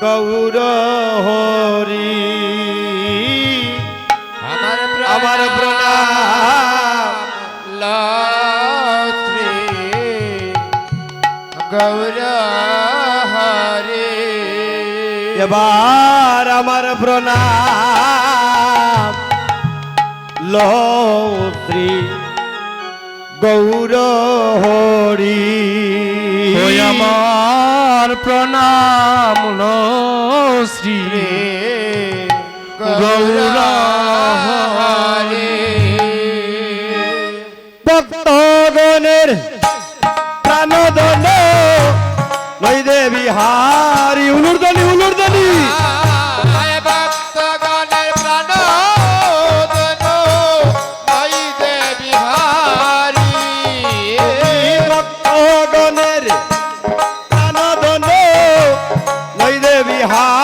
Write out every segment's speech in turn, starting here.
গৌর হরি। আমার প্রণাম লাত্রে গৌর হরি। এবার আমার প্রণাম। লত্রী গৌর হরি। আমার নাম শ্রী গৌরাহারে। ভক্তগণের প্রাণদণ্ড নই দেবী হা 你好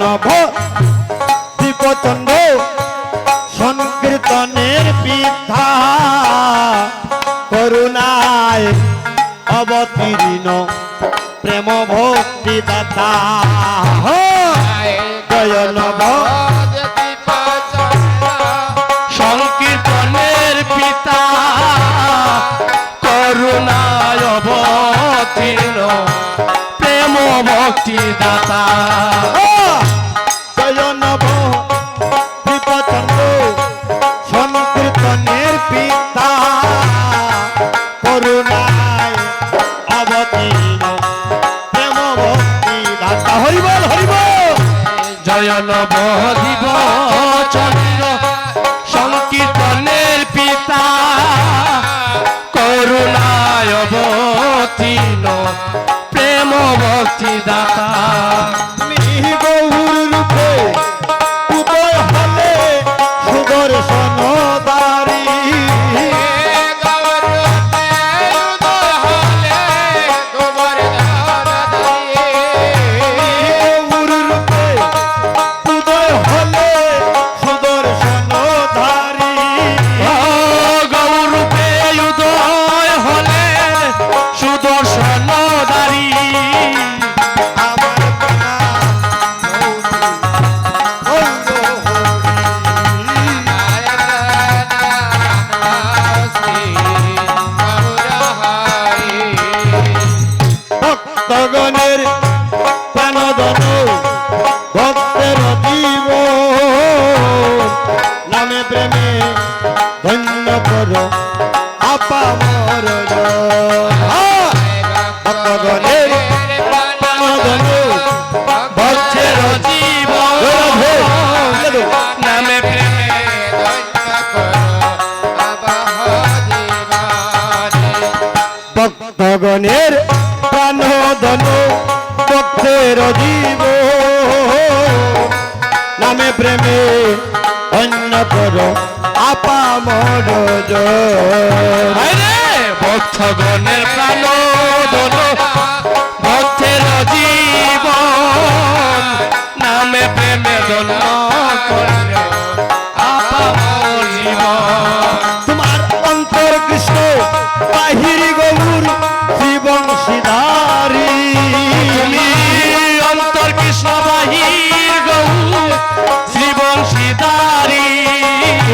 নভ দীপচন্দ্র সংকীর্তনের পিঠা করুণায় অবতীর্ণ প্রেম ভক্তি দাতা জয় নভ সংকীর্তনের পিতা। করুণায় অবতীর্ণ প্রেম ভক্তি দাতা নবধিব চন্দ্র সংকীর্তনের পিতা করুণায় অবতীর্ণ প্রেম ভক্তি দাতা। জীবনের প্রাণ ধন পক্ষের জীব নামে প্রেমে অন্য পর আপা মর ভক্তগণের প্রাণ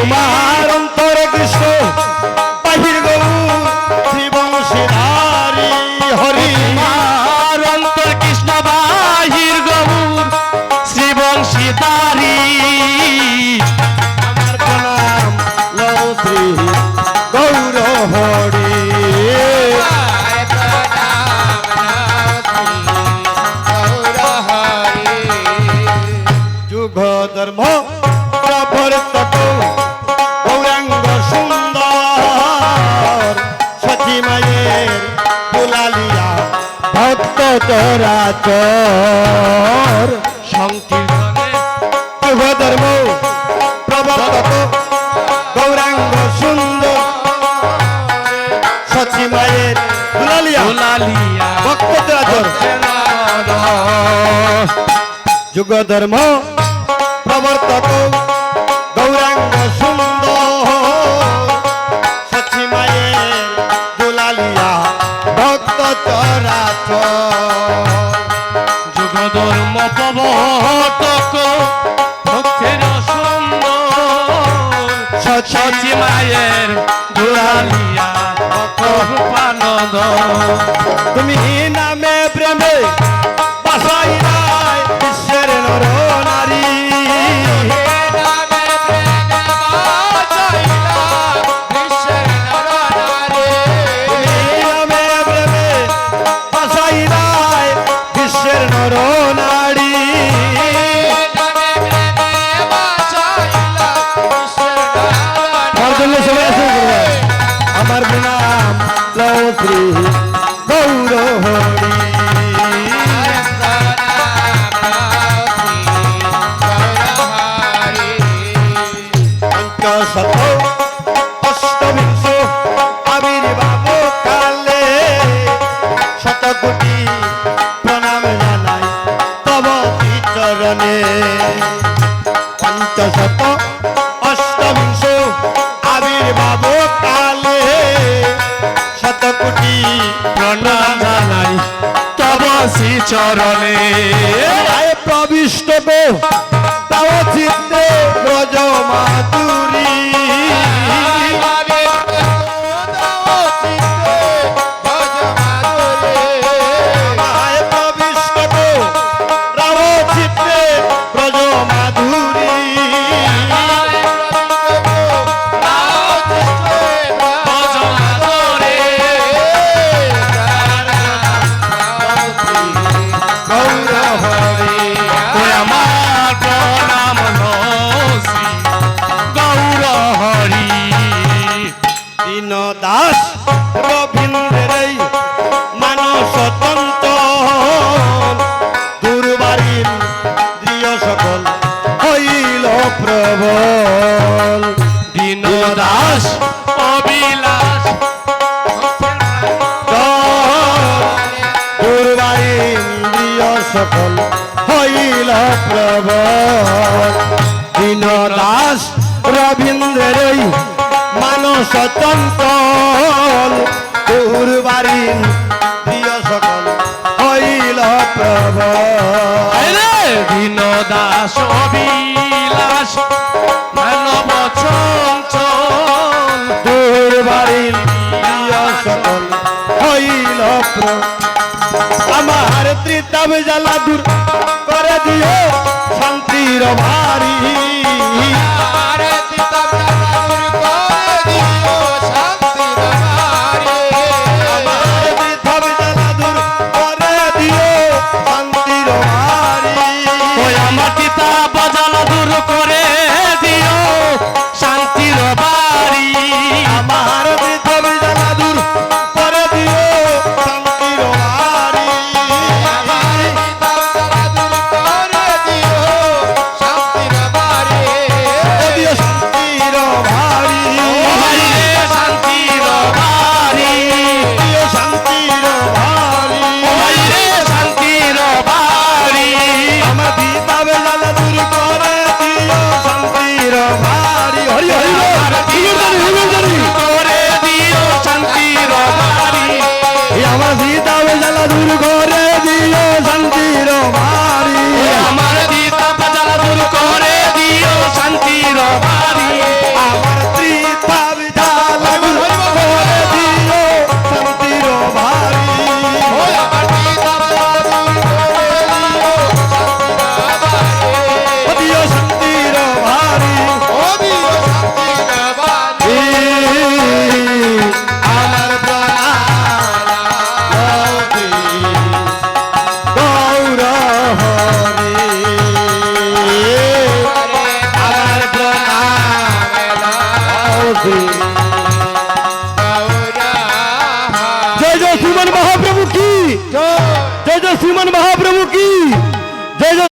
শ্রীবংশীদারি তোমার চর সংকীর্তনে ধর্ম প্রবর্তক গৌরাঙ্গ সুন্দর। সচি মায়ের দুলালিয়া। দুলালিয়া ভক্ত যুগ ধর্ম প্রবর্তক ভক্তের সুন্দর সচি মায়ের দুলালিয়া পানদ তুমি নামে পঞ্চশত অষ্টবিংশ আবির্ভাব কালে। শত কোটি প্রণাম জানাই তব চরণে পঞ্চশত অষ্টবিংশ আবির্ভাব কালে। শত প্রবিষ্ট ব্রজ মাধুরী সকল হইল প্রবল। দীন দাস রবীন্দ্রের মানস চঞ্চল পূর্বাইন্দ্রিয় সকল হইল প্রবল। আরে দীন দাস অবিলাস মানব চঞ্চল পূর্বাইন্দ্রিয় সকল হইল প্রবল। আমার ত্রিতাব জ্বালা দূর করে দিও শান্তির ভারী।